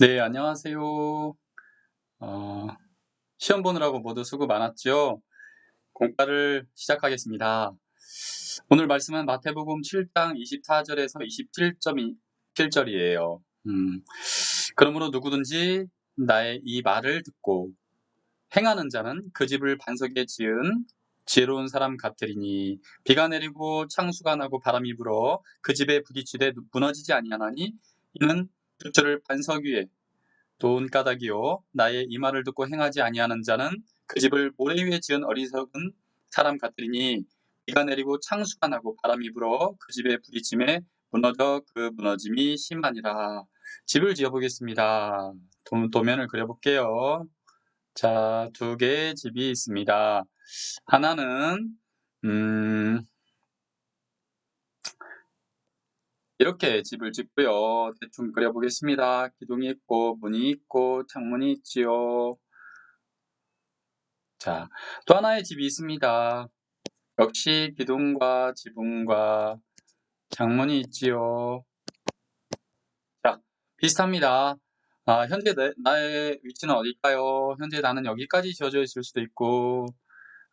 네, 안녕하세요. 어, 시험 보느라고 모두 수고 많았죠? 공과를 시작하겠습니다. 오늘 말씀은 마태복음 7장 24절에서 27.7절이에요. 음, 그러므로 누구든지 나의 이 말을 듣고 행하는 자는 그 집을 반석에 지은 지혜로운 사람 같으리니 비가 내리고 창수가 나고 바람이 불어 그 집에 부딪히되 무너지지 아니하나니 이는 주철을 반석 위에 돈 까닭이요 나의 이 말을 듣고 행하지 아니하는 자는 그 집을 모래 위에 지은 어리석은 사람 같으리니 비가 내리고 창수가 나고 바람이 불어 그 집에 부딪힘에 무너져 그 무너짐이 심하니라. 집을 지어보겠습니다. 도, 도면을 그려볼게요. 자, 두 개의 집이 있습니다. 하나는 음, 이렇게 집을 짓고요. 대충 그려보겠습니다. 기둥이 있고 문이 있고 창문이 있지요. 자, 또 하나의 집이 있습니다. 역시 기둥과 지붕과 창문이 있지요. 자, 비슷합니다. 아, 현재 내, 나의 위치는 어딜까요? 현재 나는 여기까지 지어져 있을 수도 있고,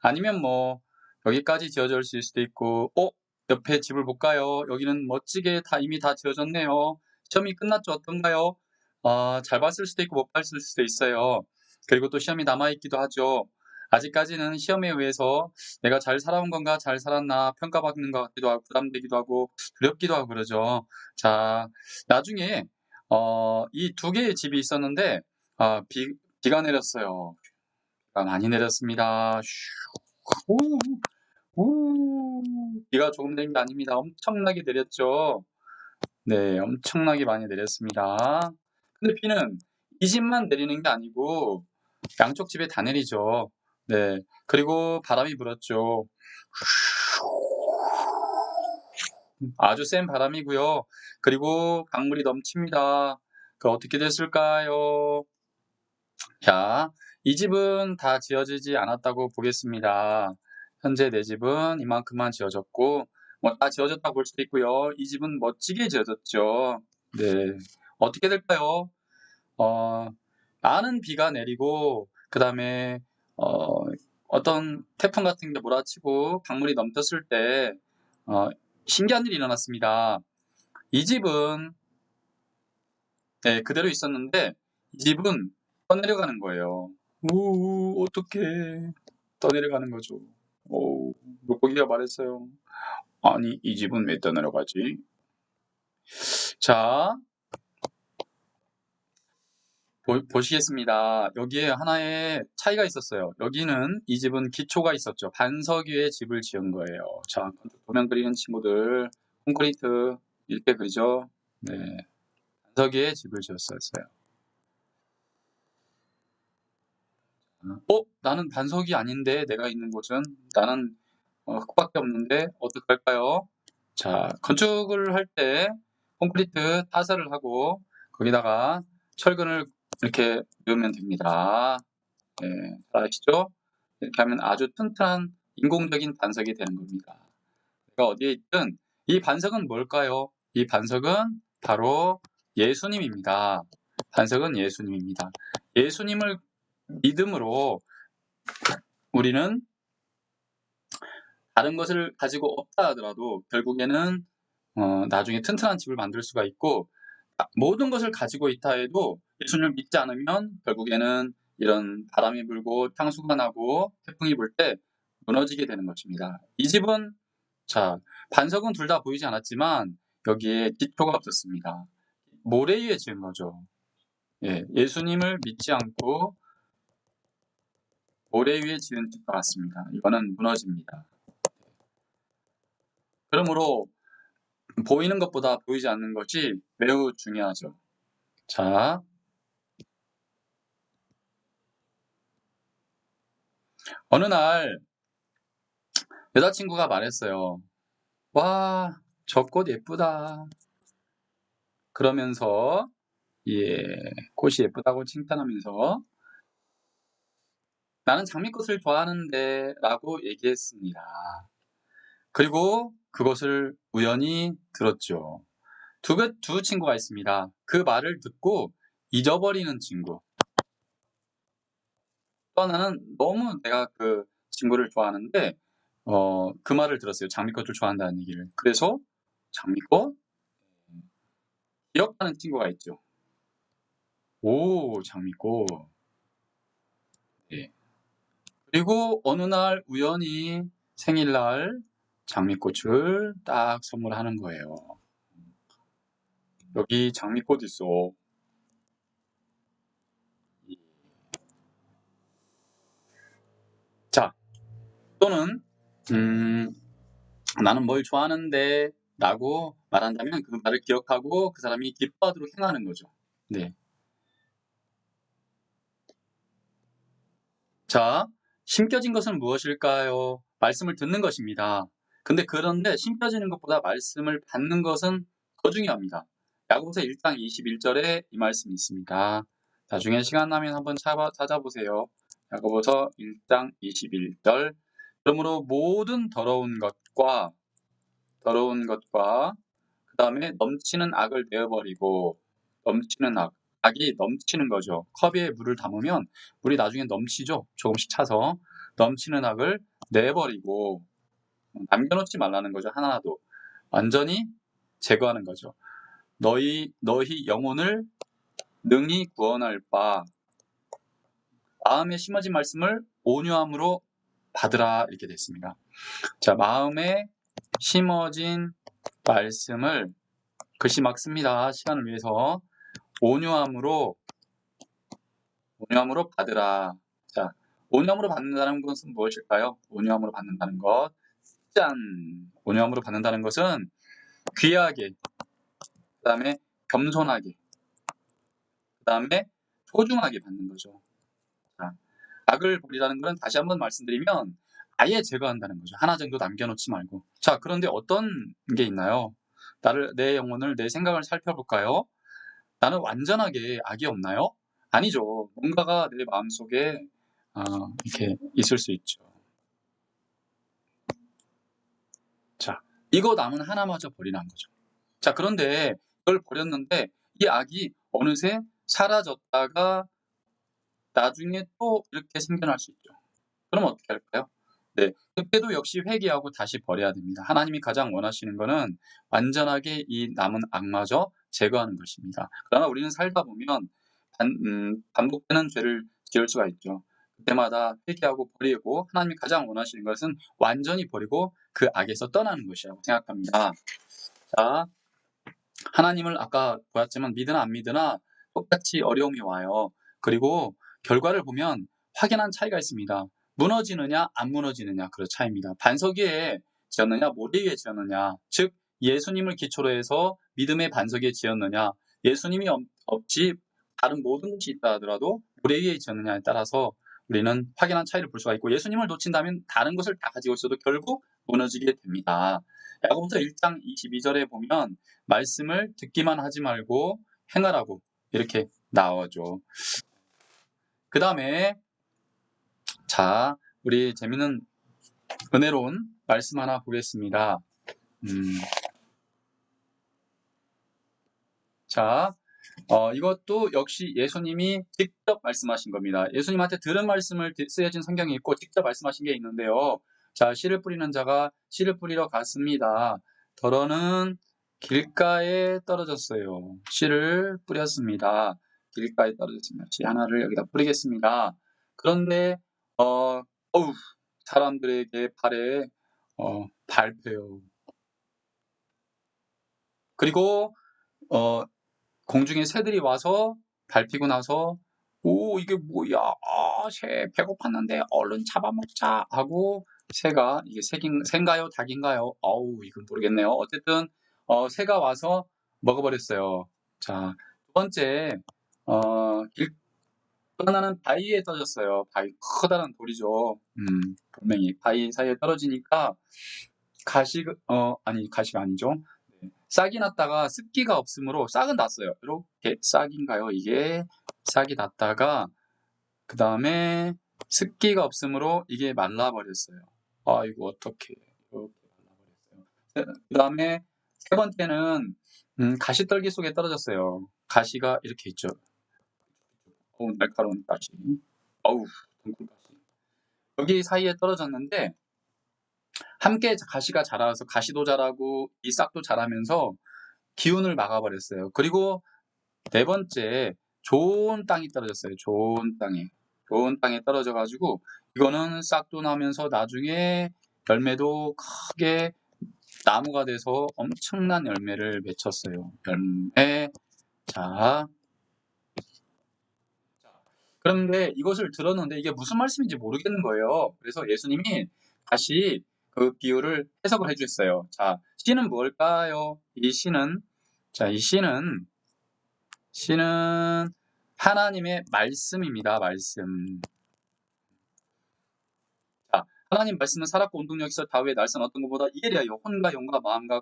아니면 뭐, 여기까지 지어져 있을 수도 있고, 어? 옆에 집을 볼까요? 여기는 멋지게 다 이미 다 지어졌네요. 시험이 끝났죠? 어떤가요? 아, 잘 봤을 수도 있고 못 봤을 수도 있어요. 그리고 또 시험이 남아있기도 하죠. 아직까지는 시험에 의해서 내가 잘 살아온 건가, 잘 살았나 평가받는 것 같기도 하고, 부담되기도 하고, 두렵기도 하고 그러죠. 자, 나중에, 어, 이 두 개의 집이 있었는데, 아, 비, 비가 내렸어요. 비가 많이 내렸습니다. 슈, 우, 우, 비가 조금 내린 게 아닙니다. 엄청나게 내렸죠. 네, 엄청나게 많이 내렸습니다. 근데 비는 이 집만 내리는 게 아니고 양쪽 집에 다 내리죠. 네, 그리고 바람이 불었죠. 아주 센 바람이고요. 그리고 강물이 넘칩니다. 그 어떻게 됐을까요? 자, 이 집은 다 지어지지 않았다고 보겠습니다. 현재 내 집은 이만큼만 지어졌고, 뭐 다 지어졌다고 볼 수도 있고요. 이 집은 멋지게 지어졌죠. 네. 어떻게 될까요? 어, 많은 비가 내리고, 그 다음에, 어, 어떤 태풍 같은 게 몰아치고 강물이 넘쳤을 때, 어, 신기한 일이 일어났습니다. 이 집은, 네, 그대로 있었는데, 이 집은 떠내려가는 거예요. 우, 어떻게 떠내려가는 거죠. 오, 물고기가 말했어요. 아니, 이 집은 왜 떠내려가지? 자, 보, 시겠습니다 여기에 하나의 차이가 있었어요. 여기는 이 집은 기초가 있었죠. 반석 위에 집을 지은 거예요. 자, 도면 그리는 친구들 콘크리트 이렇게 그리죠. 네, 반석 위에 집을 지었었어요. 어? 나는 반석이 아닌데 내가 있는 곳은 나는 어, 흙밖에 없는데 어떡할까요? 자, 건축을 할 때 콘크리트 타설을 하고 거기다가 철근을 이렇게 넣으면 됩니다. 네, 아시죠? 이렇게 하면 아주 튼튼한 인공적인 반석이 되는 겁니다. 내가 어디에 있든 이 반석은 뭘까요? 이 반석은 바로 예수님입니다. 반석은 예수님입니다. 예수님을 믿음으로 우리는 다른 것을 가지고 없다 하더라도 결국에는 어, 나중에 튼튼한 집을 만들 수가 있고 모든 것을 가지고 있다 해도 예수님을 믿지 않으면 결국에는 이런 바람이 불고 탕수가 나고 태풍이 불 때 무너지게 되는 것입니다. 이 집은 자 반석은 둘 다 보이지 않았지만 여기에 기초가 없었습니다. 모래 위에 지은 거죠. 예, 예수님을 믿지 않고 모래 위에 지은 집과 같습니다. 이거는 무너집니다. 그러므로 보이는 것보다 보이지 않는 것이 매우 중요하죠. 자, 어느 날 여자친구가 말했어요. 와, 저 꽃 예쁘다. 그러면서 예, 꽃이 예쁘다고 칭찬하면서 나는 장미꽃을 좋아하는데 라고 얘기했습니다. 그리고 그것을 우연히 들었죠. 두, 두 친구가 있습니다. 그 말을 듣고 잊어버리는 친구. 또 하나는 너무 내가 그 친구를 좋아하는데 어, 그 말을 들었어요. 장미꽃을 좋아한다는 얘기를. 그래서 장미꽃 기억하는 친구가 있죠. 오, 장미꽃. 네. 그리고 어느 날 우연히 생일날 장미꽃을 딱 선물하는 거예요. 여기 장미꽃 있어. 자, 또는 음, 나는 뭘 좋아하는데 라고 말한다면 그 말을 기억하고 그 사람이 기뻐하도록 행하는 거죠. 네. 자, 심겨진 것은 무엇일까요? 말씀을 듣는 것입니다. 근데 그런데 심겨지는 것보다 말씀을 받는 것은 더 중요합니다. 야고보서 1장 21절에 이 말씀이 있습니다. 나중에 시간 나면 한번 찾아보세요. 야고보서 1장 21절 그러므로 모든 더러운 것과 더러운 것과 그 다음에 넘치는 악을 내어버리고 넘치는 악 악이 넘치는 거죠. 컵에 물을 담으면 물이 나중에 넘치죠. 조금씩 차서 넘치는 악을 내버리고 남겨놓지 말라는 거죠. 하나도 완전히 제거하는 거죠. 너희 너희 영혼을 능히 구원할 바 마음에 심어진 말씀을 온유함으로 받으라 이렇게 됐습니다. 자, 마음에 심어진 말씀을 글씨 막 씁니다. 시간을 위해서 온유함으로 온유함으로 받으라. 자, 온유함으로 받는다는 것은 무엇일까요? 온유함으로 받는다는 것. 짠! 온유함으로 받는다는 것은 귀하게, 그 다음에 겸손하게, 그 다음에 소중하게 받는 거죠. 자, 악을 버리라는 것은 다시 한번 말씀드리면 아예 제거한다는 거죠. 하나 정도 남겨놓지 말고. 자, 그런데 어떤 게 있나요? 나를, 내 영혼을, 내 생각을 살펴볼까요? 나는 완전하게 악이 없나요? 아니죠. 뭔가가 내 마음속에 어, 이렇게 있을 수 있죠. 자, 이거 남은 하나마저 버리라는 거죠. 자, 그런데 이걸 버렸는데 이 악이 어느새 사라졌다가 나중에 또 이렇게 생겨날 수 있죠. 그럼 어떻게 할까요? 네, 그때도 역시 회개하고 다시 버려야 됩니다. 하나님이 가장 원하시는 것은 완전하게 이 남은 악마저 제거하는 것입니다. 그러나 우리는 살다 보면 반, 음, 반복되는 죄를 지을 수가 있죠. 그때마다 회개하고 버리고 하나님이 가장 원하시는 것은 완전히 버리고 그 악에서 떠나는 것이라고 생각합니다. 자, 하나님을 아까 보았지만 믿으나 안 믿으나 똑같이 어려움이 와요. 그리고 결과를 보면 확연한 차이가 있습니다. 무너지느냐 안 무너지느냐 그 차이입니다. 반석 위에 지었느냐 모래 위에 지었느냐 즉 예수님을 기초로 해서 믿음의 반석 위에 지었느냐 예수님이 없지 다른 모든 것이 있다 하더라도 모래 위에 지었느냐에 따라서 우리는 확연한 차이를 볼 수가 있고 예수님을 놓친다면 다른 것을 다 가지고 있어도 결국 무너지게 됩니다. 야고보서 1장 22절에 보면 말씀을 듣기만 하지 말고 행하라고 이렇게 나오죠. 그 다음에 자, 우리 재미있는 은혜로운 말씀 하나 보겠습니다. 음. 자, 어, 이것도 역시 예수님이 직접 말씀하신 겁니다. 예수님한테 들은 말씀을 쓰여진 성경이 있고 직접 말씀하신 게 있는데요. 자, 씨를 뿌리는 자가 씨를 뿌리러 갔습니다. 더러는 길가에 떨어졌어요. 씨를 뿌렸습니다. 길가에 떨어졌습니다. 씨 하나를 여기다 뿌리겠습니다. 그런데 어, 어우, 사람들에게 발에 어, 밟혀요. 그리고 어, 공중에 새들이 와서 밟히고 나서 오 이게 뭐야 아, 새 배고팠는데 얼른 잡아먹자 하고 새가 이게 새긴, 새인가요 닭인가요 어우 이건 모르겠네요 어쨌든 어, 새가 와서 먹어버렸어요 자 두 번째 어, 길, 또 하나는 바위에 떨어졌어요. 바위 커다란 돌이죠. 음, 분명히 바위 사이에 떨어지니까 가시 어 아니 가시가 아니죠. 네. 싹이 났다가 습기가 없으므로 싹은 났어요. 이렇게 싹인가요? 이게 싹이 났다가 그 다음에 습기가 없으므로 이게 말라버렸어요. 아 이거 어떻게 이렇게 말라버렸어요. 그 다음에 세 번째는 음, 가시떨기 속에 떨어졌어요. 가시가 이렇게 있죠. 어우, 날카로운 가시. 어우, 덩굴 가시. 여기 사이에 떨어졌는데, 함께 가시가 자라서 가시도 자라고 이 싹도 자라면서 기운을 막아버렸어요. 그리고 네 번째, 좋은 땅이 떨어졌어요. 좋은 땅에. 좋은 땅에 떨어져 가지고, 이거는 싹도 나면서 나중에 열매도 크게 나무가 돼서 엄청난 열매를 맺혔어요. 열매. 자. 그런데 이것을 들었는데 이게 무슨 말씀인지 모르겠는 거예요. 그래서 예수님이 다시 그 비유를 해석을 해주셨어요. 자, 씨는 뭘까요? 이 씨는, 자, 이 씨는, 씨는 하나님의 말씀입니다. 말씀. 하나님 말씀은 살았고 운동력 있어 다윗의 날선 어떤 것보다 이에 대하여 혼과 영과 마음과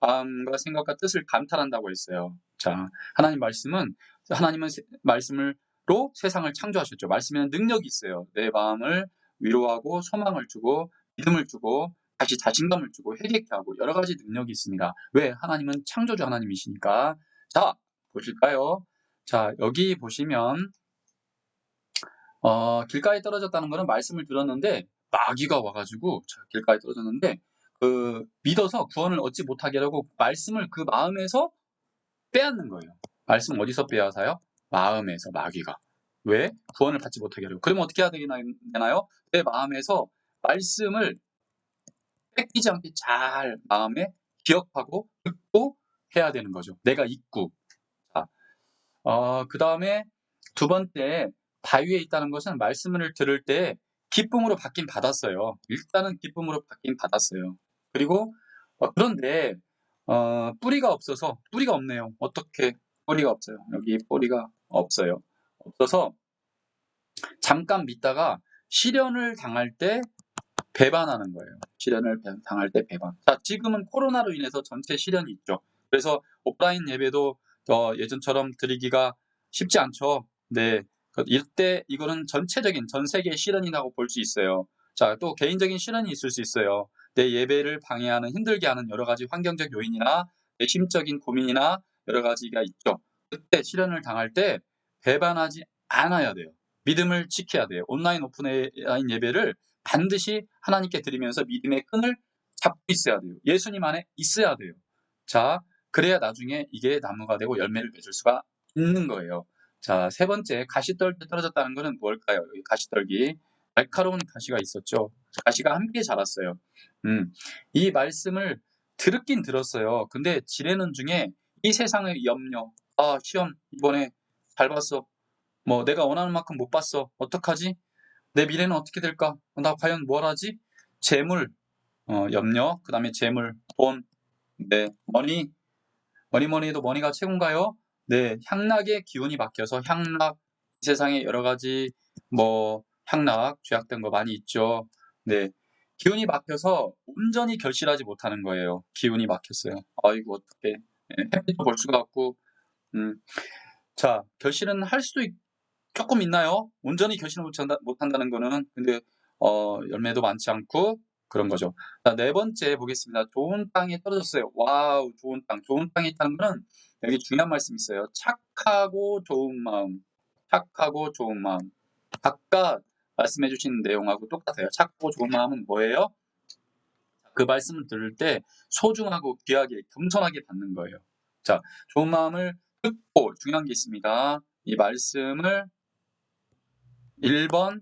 마음과 생각과 뜻을 감탄한다고 했어요. 자, 하나님 말씀은 하나님은 말씀을로 세상을 창조하셨죠. 말씀에는 능력이 있어요. 내 마음을 위로하고 소망을 주고 믿음을 주고 다시 자신감을 주고 회개케 하고 여러 가지 능력이 있습니다. 왜? 하나님은 창조주 하나님이시니까. 자, 보실까요? 자, 여기 보시면 어, 길가에 떨어졌다는 것은 말씀을 들었는데 마귀가 와가지고 길가에 떨어졌는데 그 믿어서 구원을 얻지 못하게 하고 말씀을 그 마음에서 빼앗는 거예요. 말씀 어디서 빼앗아요? 마음에서 마귀가. 왜? 구원을 받지 못하게 하려고. 그러면 어떻게 해야 되나요? 내 마음에서 말씀을 뺏기지 않게 잘 마음에 기억하고 듣고 해야 되는 거죠. 내가 잊고. 자, 어, 그 다음에 두 번째, 바위에 있다는 것은 말씀을 들을 때 기쁨으로 받긴 받았어요. 일단은 기쁨으로 받긴 받았어요. 그리고 어, 그런데 어, 뿌리가 없어서 뿌리가 없네요. 어떻게 뿌리가 없어요? 여기 뿌리가 없어요. 없어서 잠깐 믿다가 시련을 당할 때 배반하는 거예요. 시련을 당할 때 배반. 자, 지금은 코로나로 인해서 전체 시련이 있죠. 그래서 오프라인 예배도 어, 예전처럼 드리기가 쉽지 않죠. 네. 그 이때 이거는 전체적인 전 세계의 실현이라고 볼 수 있어요. 자, 또 개인적인 실현이 있을 수 있어요. 내 예배를 방해하는 힘들게 하는 여러 가지 환경적 요인이나 내 심적인 고민이나 여러 가지가 있죠. 그때 실현을 당할 때 배반하지 않아야 돼요. 믿음을 지켜야 돼요. 온라인 오프라인 예배를 반드시 하나님께 드리면서 믿음의 끈을 잡고 있어야 돼요. 예수님 안에 있어야 돼요. 자, 그래야 나중에 이게 나무가 되고 열매를 맺을 수가 있는 거예요. 자, 세 번째, 가시떨기 떨어졌다는 것은 뭘까요? 가시떨기. 날카로운 가시가 있었죠. 가시가 함께 자랐어요. 음, 이 말씀을 들었긴 들었어요. 근데 지내는 중에 이 세상의 염려, 아, 시험 이번에 잘 봤어. 뭐 내가 원하는 만큼 못 봤어. 어떡하지? 내 미래는 어떻게 될까? 나 과연 뭘 하지? 재물, 어, 염려, 그 다음에 재물, 돈, 네, 머니, 머니 머니도 머니가 최고인가요? 네, 향락의 기운이 바뀌어서 향락, 이 세상에 여러 가지 뭐 향락, 죄악된 거 많이 있죠. 네, 기운이 막혀서 온전히 결실하지 못하는 거예요. 기운이 막혔어요. 아이고 어떻게 햇빛도 볼 수가 없고, 음, 자 결실은 할 수도 있, 조금 있나요? 온전히 결실을 못한다, 못한다는 거는 근데 어, 열매도 많지 않고 그런 거죠. 자, 네 번째 보겠습니다. 좋은 땅에 떨어졌어요. 와우, 좋은 땅. 좋은 땅에 있다는 거는 여기 중요한 말씀 있어요. 착하고 좋은 마음. 착하고 좋은 마음. 아까 말씀해 주신 내용하고 똑같아요. 착하고 좋은 마음은 뭐예요? 그 말씀을 들을 때 소중하고 귀하게 겸손하게 받는 거예요. 자, 좋은 마음을 듣고 중요한 게 있습니다. 이 말씀을 1번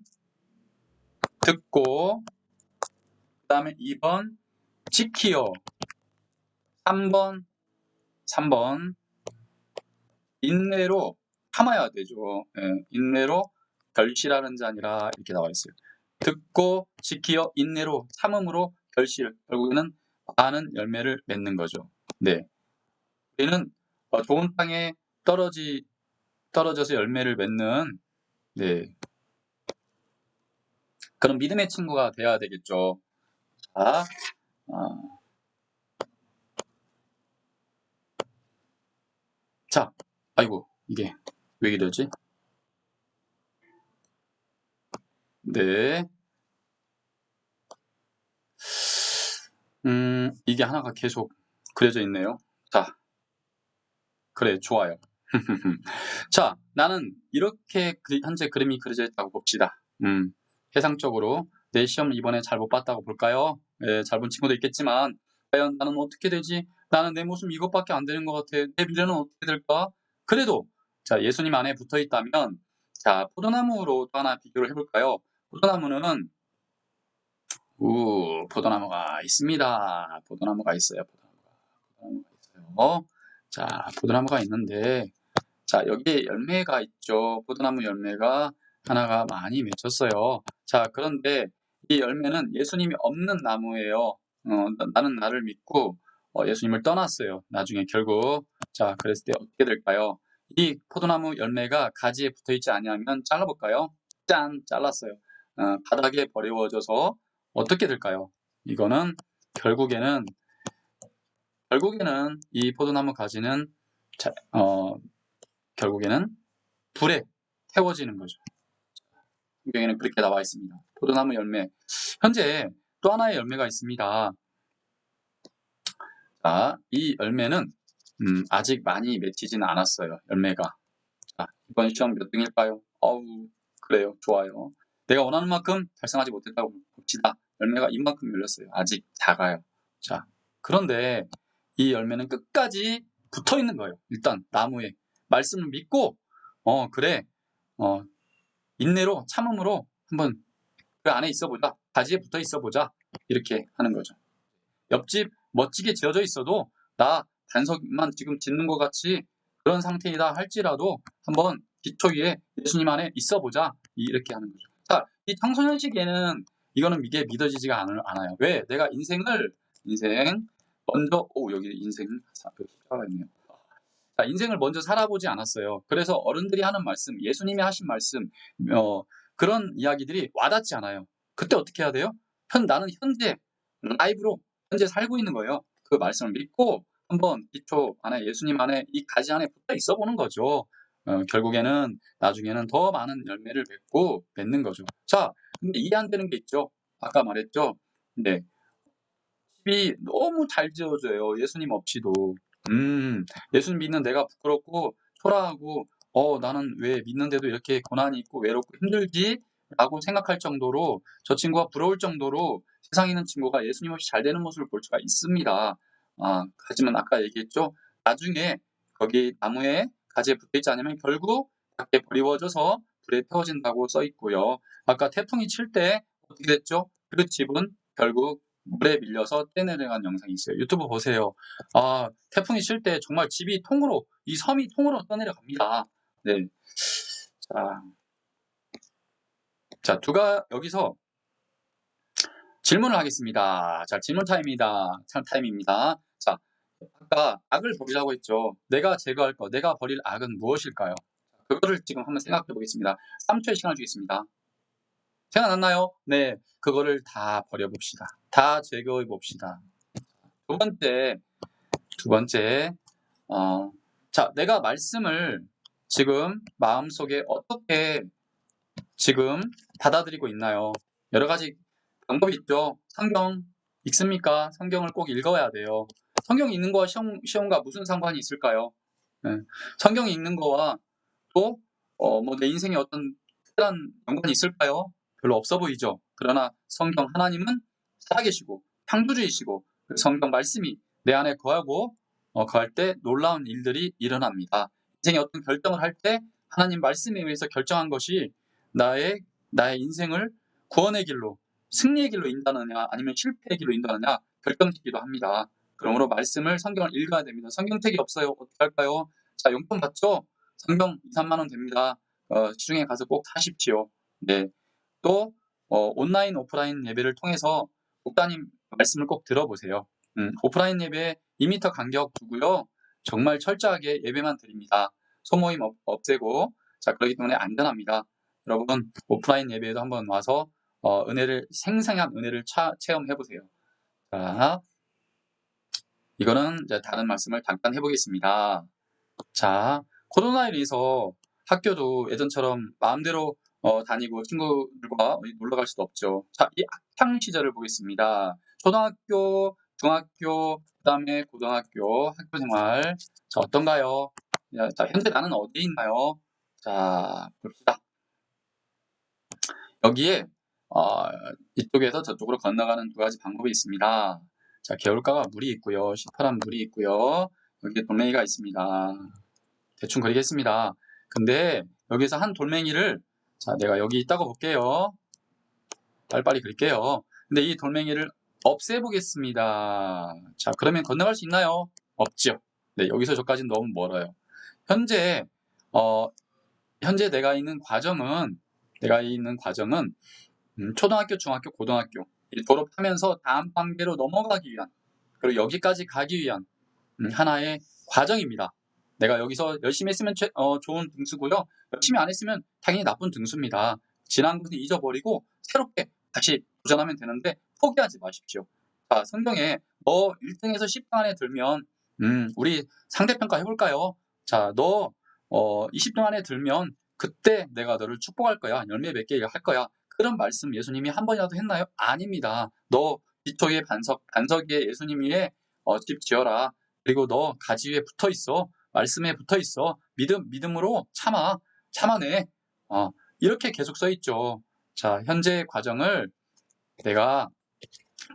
듣고 다음에 2번 지키어 3번 3번 인내로 참아야 되죠. 예, 인내로 결실하는 자니라 이렇게 나와 있어요. 듣고 지키어 인내로 참음으로 결실 결국에는 많은 열매를 맺는 거죠. 네, 우리는 어, 좋은 땅에 떨어지 떨어져서 열매를 맺는 네 그런 믿음의 친구가 되어야 되겠죠. 자, 어. 자, 아이고, 이게 왜 이러지? 네. 음, 이게 하나가 계속 그려져 있네요. 자, 그래, 좋아요. 자, 나는 이렇게 그- 현재 그림이 그려져 있다고 봅시다. 음, 해상적으로 내 시험을 이번에 잘 못 봤다고 볼까요? 예, 잘 본 친구도 있겠지만 과연 나는 어떻게 되지? 나는 내 모습 이것밖에 안 되는 것 같아. 내 미래는 어떻게 될까? 그래도 자 예수님 안에 붙어 있다면 자 포도나무로 또 하나 비교를 해볼까요? 포도나무는 우 포도나무가 있습니다. 포도나무가 있어요. 포도나무가, 포도나무가 있어요. 자 포도나무가 있는데 자 여기에 열매가 있죠. 포도나무 열매가 하나가 많이 맺혔어요. 자 그런데 이 열매는 예수님이 없는 나무예요. 어, 나- 나는 나를 믿고 어, 예수님을 떠났어요. 나중에 결국 자 그랬을 때 어떻게 될까요? 이 포도나무 열매가 가지에 붙어 있지 아니하면 잘라볼까요? 짠 잘랐어요. 어, 바닥에 버려워져서 어떻게 될까요? 이거는 결국에는 결국에는 이 포도나무 가지는 자, 어, 결국에는 불에 태워지는 거죠. 성경에는 그렇게 나와 있습니다. 포도나무 열매. 현재 또 하나의 열매가 있습니다. 자, 이 열매는 음, 아직 많이 맺히지는 않았어요. 열매가. 자, 이번 시험 몇 등일까요? 어우, 그래요. 좋아요. 내가 원하는 만큼 달성하지 못했다고 봅시다. 열매가 이만큼 열렸어요. 아직 작아요. 자, 그런데 이 열매는 끝까지 붙어 있는 거예요. 일단 나무에 말씀을 믿고 어 그래 어 인내로 참음으로 한번 그 안에 있어 보자. 가지에 붙어 있어 보자. 이렇게 하는 거죠. 옆집 멋지게 지어져 있어도 나 단석만 지금 짓는 것 같이 그런 상태이다 할지라도 한번 기초 위에 예수님 안에 있어 보자. 이렇게 하는 거죠. 자, 이 청소년 시기에는 이거는 이게 믿어지지가 않- 않아요. 왜? 내가 인생을 인생 먼저 오 여기 인생 십자가 있네요. 자, 인생을 먼저 살아보지 않았어요. 그래서 어른들이 하는 말씀, 예수님이 하신 말씀, 어, 그런 이야기들이 와닿지 않아요. 그때 어떻게 해야 돼요? 현, 나는 현재 라이브로 현재 살고 있는 거예요. 그 말씀을 믿고 한번 기초 안에 예수님 안에 이 가지 안에 붙어 있어 보는 거죠. 어, 결국에는 나중에는 더 많은 열매를 맺고 맺는 거죠. 자, 근데 이해 안 되는 게 있죠. 아까 말했죠. 네. 집이 너무 잘 지어져요. 예수님 없이도. 음, 예수님 믿는 내가 부끄럽고 초라하고 어 나는 왜 믿는데도 이렇게 고난이 있고 외롭고 힘들지? 라고 생각할 정도로 저 친구가 부러울 정도로 세상에 있는 친구가 예수님 없이 잘 되는 모습을 볼 수가 있습니다. 아, 하지만 아까 얘기했죠. 나중에 거기 나무에 가지에 붙어 있지 않으면 결국 밖에 버리워져서 불에 태워진다고 써 있고요. 아까 태풍이 칠 때 어떻게 됐죠? 그 집은 결국 물에 밀려서 떼내려간 영상이 있어요. 유튜브 보세요. 아, 태풍이 칠 때 정말 집이 통으로, 이 섬이 통으로 떠내려갑니다. 네. 자. 자, 두가, 여기서 질문을 하겠습니다. 자, 질문. 참 타임입니다. 자, 아까 악을 버리라고 했죠. 내가 제거할 거, 내가 버릴 악은 무엇일까요? 그거를 지금 한번 생각해 보겠습니다. 3초의 시간을 주겠습니다. 생각났나요? 네, 그거를 다 버려봅시다. 다 제거해 봅시다. 두 번째, 두 번째, 어, 자, 내가 말씀을 지금 마음속에 어떻게 지금 받아들이고 있나요? 여러 가지 방법이 있죠. 성경 읽습니까? 성경을 꼭 읽어야 돼요. 성경 읽는 거와 시험, 시험과 무슨 상관이 있을까요? 네. 성경 읽는 거와 또, 어, 뭐 내 인생에 어떤 특별한 연관이 있을까요? 별로 없어 보이죠. 그러나 성경 하나님은 살아계시고 창조주이시고 그 성경 말씀이 내 안에 거하고 어, 거할 때 놀라운 일들이 일어납니다. 인생에 어떤 결정을 할 때 하나님 말씀에 의해서 결정한 것이 나의 나의 인생을 구원의 길로 승리의 길로 인도하느냐 아니면 실패의 길로 인도하느냐 결정짓기도 합니다. 그러므로 말씀을 성경을 읽어야 됩니다. 성경책이 없어요. 어떻게 할까요? 자 용돈 받죠? 성경 2, 3만 원 됩니다. 어, 시중에 가서 꼭 사십시오. 네. 또 어, 온라인 오프라인 예배를 통해서 목사님 말씀을 꼭 들어보세요. 음, 오프라인 예배 2m 간격 두고요. 정말 철저하게 예배만 드립니다. 소모임 없, 없애고 자 그렇기 때문에 안전합니다. 여러분 오프라인 예배에도 한번 와서 어, 은혜를 생생한 은혜를 차, 체험해 보세요. 자 이거는 이제 다른 말씀을 잠깐 해보겠습니다. 자 코로나로 인해서 학교도 예전처럼 마음대로 어, 다니고 친구들과 놀러 갈 수도 없죠. 자, 이 학창 시절을 보겠습니다. 초등학교, 중학교, 그 다음에 고등학교 학교 생활. 자, 어떤가요? 야, 자, 현재 나는 어디에 있나요? 자, 봅시다. 여기에 어, 이쪽에서 저쪽으로 건너가는 두 가지 방법이 있습니다. 자, 개울가가 물이 있고요. 시퍼란 물이 있고요. 여기에 돌멩이가 있습니다. 대충 그리겠습니다. 근데 여기서 한 돌멩이를 자, 내가 여기 있다고 볼게요. 빨리빨리 그릴게요. 근데 이 돌멩이를 없애보겠습니다. 자, 그러면 건너갈 수 있나요? 없죠. 네, 여기서 저까지는 너무 멀어요. 현재, 어, 현재 내가 있는 과정은, 내가 있는 과정은, 음, 초등학교, 중학교, 고등학교, 이 졸업하면서 다음 단계로 넘어가기 위한, 그리고 여기까지 가기 위한, 음, 하나의 과정입니다. 내가 여기서 열심히 했으면 최- 어, 좋은 등수고요. 열심히 안 했으면 당연히 나쁜 등수입니다. 지난 것은 잊어버리고 새롭게 다시 도전하면 되는데 포기하지 마십시오. 자, 성경에 너 1등에서 10등 안에 들면 음, 우리 상대평가 해볼까요? 자, 너 어, 20등 안에 들면 그때 내가 너를 축복할 거야. 열매 맺게 할 거야. 그런 말씀 예수님이 한 번이라도 했나요? 아닙니다. 너 기초의 반석, 반석 위에 예수님 위에 어, 집 지어라. 그리고 너 가지 위에 붙어 있어. 말씀에 붙어 있어. 믿음, 믿음으로 참아. 참아내. 어, 이렇게 계속 써 있죠. 자, 현재 과정을 내가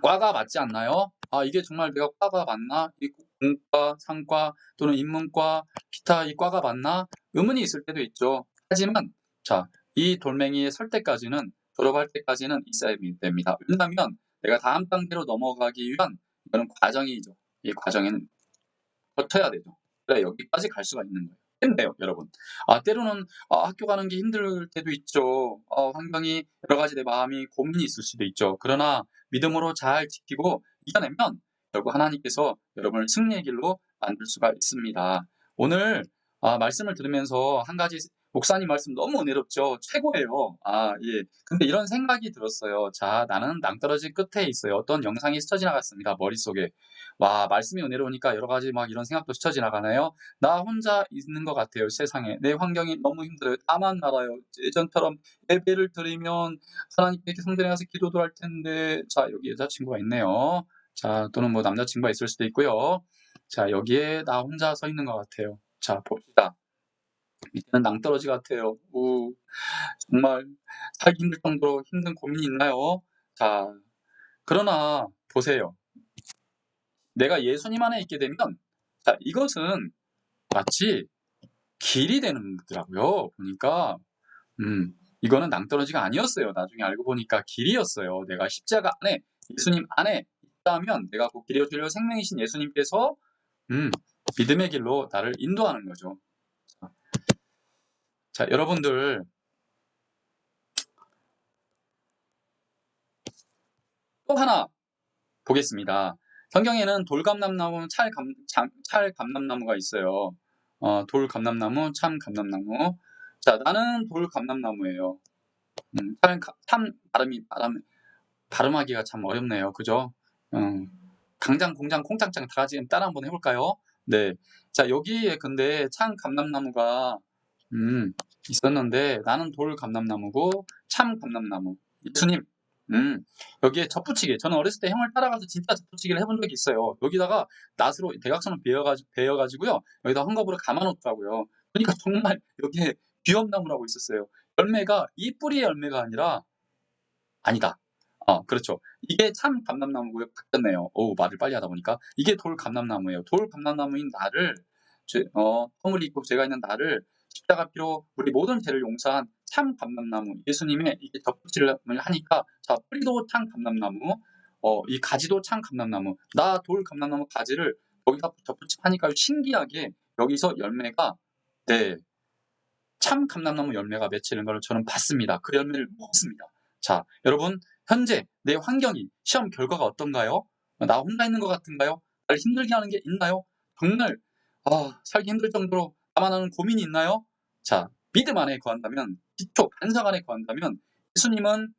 과가 맞지 않나요? 아, 이게 정말 내가 과가 맞나? 이 공과, 상과 또는 인문과, 기타 이 과가 맞나? 의문이 있을 때도 있죠. 하지만 자, 이 돌멩이에 설 때까지는 졸업할 때까지는 있어야 됩니다. 왜냐하면 내가 다음 단계로 넘어가기 위한 이런 과정이죠. 이 과정에는 거쳐야 되죠. 그래 여기까지 갈 수가 있는 거예요. 힘내요, 여러분. 아, 때로는 아, 학교 가는 게 힘들 때도 있죠. 어, 환경이 여러 가지 내 마음이 고민이 있을 수도 있죠. 그러나 믿음으로 잘 지키고 이겨내면 결국 하나님께서 여러분을 승리의 길로 만들 수가 있습니다. 오늘 아, 말씀을 들으면서 한 가지 목사님 말씀 너무 은혜롭죠. 최고예요. 아, 예. 근데 이런 생각이 들었어요. 자, 나는 낭떠러지 끝에 있어요. 어떤 영상이 스쳐 지나갔습니다. 머릿속에. 와, 말씀이 은혜로우니까 여러 가지 막 이런 생각도 스쳐 지나가나요? 나 혼자 있는 것 같아요. 세상에. 내 환경이 너무 힘들어요. 나만 알아요. 예전처럼 예배를 드리면 하나님께 성전에 가서 기도도 할 텐데. 자, 여기 여자친구가 있네요. 자, 또는 뭐 남자친구가 있을 수도 있고요. 자, 여기에 나 혼자 서 있는 것 같아요. 자, 봅시다. 밑에는 낭떠러지 같아요. 우, 정말 살기 힘들 정도로 힘든 고민이 있나요? 자, 그러나 보세요. 내가 예수님 안에 있게 되면, 자, 이것은 마치 길이 되는 거더라고요. 보니까, 음, 이거는 낭떠러지가 아니었어요. 나중에 알고 보니까 길이었어요. 내가 십자가 안에, 예수님 안에 있다면 내가 그 길이요 진리요 생명이신 예수님께서, 음, 믿음의 길로 나를 인도하는 거죠. 자, 여러분들, 또 하나 보겠습니다. 성경에는 돌감람나무, 찰감, 참- 찰감람나무가 있어요. 어, 돌감람나무, 참감람나무. 자, 나는 돌감람나무예요. 음, 참, 참 발음이 발음 발음하기가 참 어렵네요. 그죠? 음, 강장, 공장, 콩장장 다 같이 따라 한번 해볼까요? 네. 자, 여기에 근데 참 감람나무가 음, 있었는데 나는 돌 감람나무고 참 감람나무. 예수님. 음, 여기에 젖붙이기. 저는 어렸을 때 형을 따라가서 진짜 젖붙이기를 해본 적이 있어요. 여기다가 낫으로 대각선을 베어가지고, 베어가지고요. 여기다 헝겊으로 감아놓더라고요. 그러니까 정말 여기에 귀염나무라고 있었어요. 열매가 이 뿌리의 열매가 아니라 아니다. 어, 그렇죠. 이게 참 감람나무고요. 바뀌었네요. 오, 말을 빨리 하다 보니까 이게 돌 감람나무예요. 돌 감람나무인 나를 제, 어, 허물이 있고 제가 있는 나를 십자가 피로 우리 모든 죄를 용서한 참 감람나무 예수님의 이게 덧붙임을 하니까 자 뿌리도 참 감람나무 어, 이 가지도 참 감람나무 나 돌 감람나무 가지를 여기다 덧붙임하니까 신기하게 여기서 열매가 네. 참 감람나무 열매가 맺히는 걸 저는 봤습니다. 그 열매를 먹었습니다. 자, 여러분, 현재 내 환경이 시험 결과가 어떤가요? 나 혼자 있는 것 같은가요? 나를 힘들게 하는 게 있나요? 정말 아, 살기 힘들 정도로 나만 하는 고민이 있나요? 자, 믿음 안에 거한다면, 기초, 반석 안에 거한다면 예수님은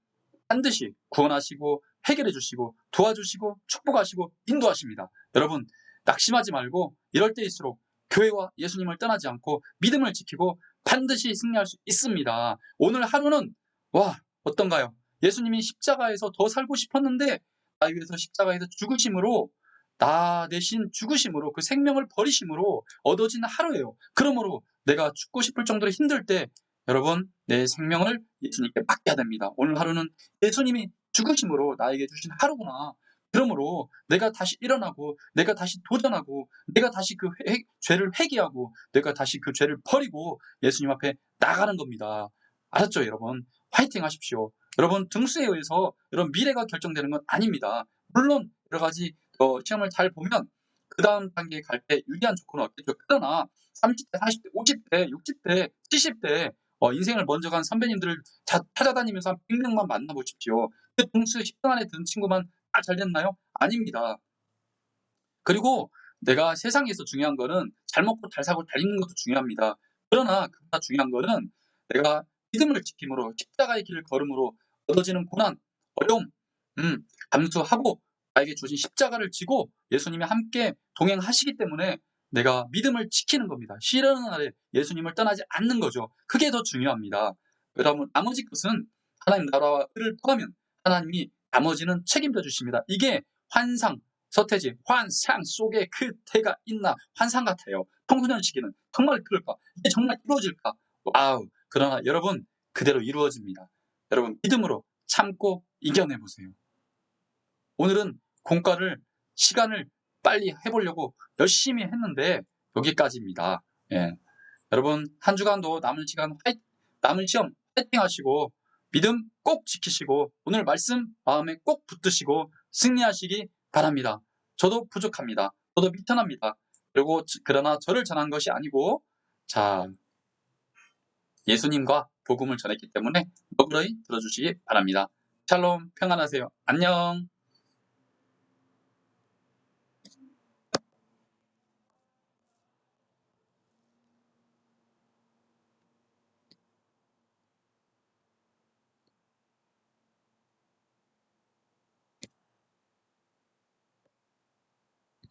반드시 구원하시고 해결해 주시고 도와주시고 축복하시고 인도하십니다. 여러분, 낙심하지 말고 이럴 때일수록 교회와 예수님을 떠나지 않고 믿음을 지키고 반드시 승리할 수 있습니다. 오늘 하루는 와 어떤가요? 예수님이 십자가에서 더 살고 싶었는데 나 위해서 십자가에서 죽으심으로 나 대신 죽으심으로 그 생명을 버리심으로 얻어진 하루예요. 그러므로 내가 죽고 싶을 정도로 힘들 때 여러분 내 생명을 예수님께 맡겨야 됩니다. 오늘 하루는 예수님이 죽으심으로 나에게 주신 하루구나. 그러므로 내가 다시 일어나고 내가 다시 도전하고 내가 다시 그 회- 죄를 회개하고 내가 다시 그 죄를 버리고 예수님 앞에 나가는 겁니다. 알았죠, 여러분? 화이팅 하십시오. 여러분 등수에 의해서 여러분 미래가 결정되는 건 아닙니다. 물론 여러 가지 어, 시험을 잘 보면 그 다음 단계에 갈 때 유리한 조건은 없겠죠. 그러나 30대, 40대, 50대, 60대, 70대 어, 인생을 먼저 간 선배님들을 자- 찾아다니면서 한 100명만 만나보십시오. 그 등수 10등 안에 든 친구만 다 잘 됐나요? 아닙니다. 그리고 내가 세상에서 중요한 거는 잘 먹고 잘 사고 잘 입는 것도 중요합니다. 그러나 그보다 중요한 거는 내가 믿음을 지킴으로 십자가의 길을 걸음으로 얻어지는 고난, 어려움, 음, 감수하고 나에게 주신 십자가를 지고 예수님이 함께 동행하시기 때문에 내가 믿음을 지키는 겁니다. 시련의 날에 예수님을 떠나지 않는 거죠. 그게 더 중요합니다. 여러분 나머지 것은 하나님 나라와 의를 구하면 하나님이 나머지는 책임져 주십니다. 이게 환상, 서태지 환상 속에 그 태가 있나 환상 같아요. 청소년 시기는 정말 그럴까? 이게 정말 이루어질까? 와우. 그러나 여러분 그대로 이루어집니다. 여러분 믿음으로 참고 이겨내 보세요. 오늘은 공과를 시간을 빨리 해보려고 열심히 했는데 여기까지입니다. 예. 여러분 한 주간도 남은 시간 화이, 남은 시험 파이팅 하시고 믿음 꼭 지키시고 오늘 말씀 마음에 꼭 붙드시고 승리하시기 바랍니다. 저도 부족합니다. 저도 미천합니다. 그리고 지- 그러나 저를 전한 것이 아니고 자 예수님과 복음을 전했기 때문에 너그러이 들어주시기 바랍니다. 샬롬 평안하세요. 안녕.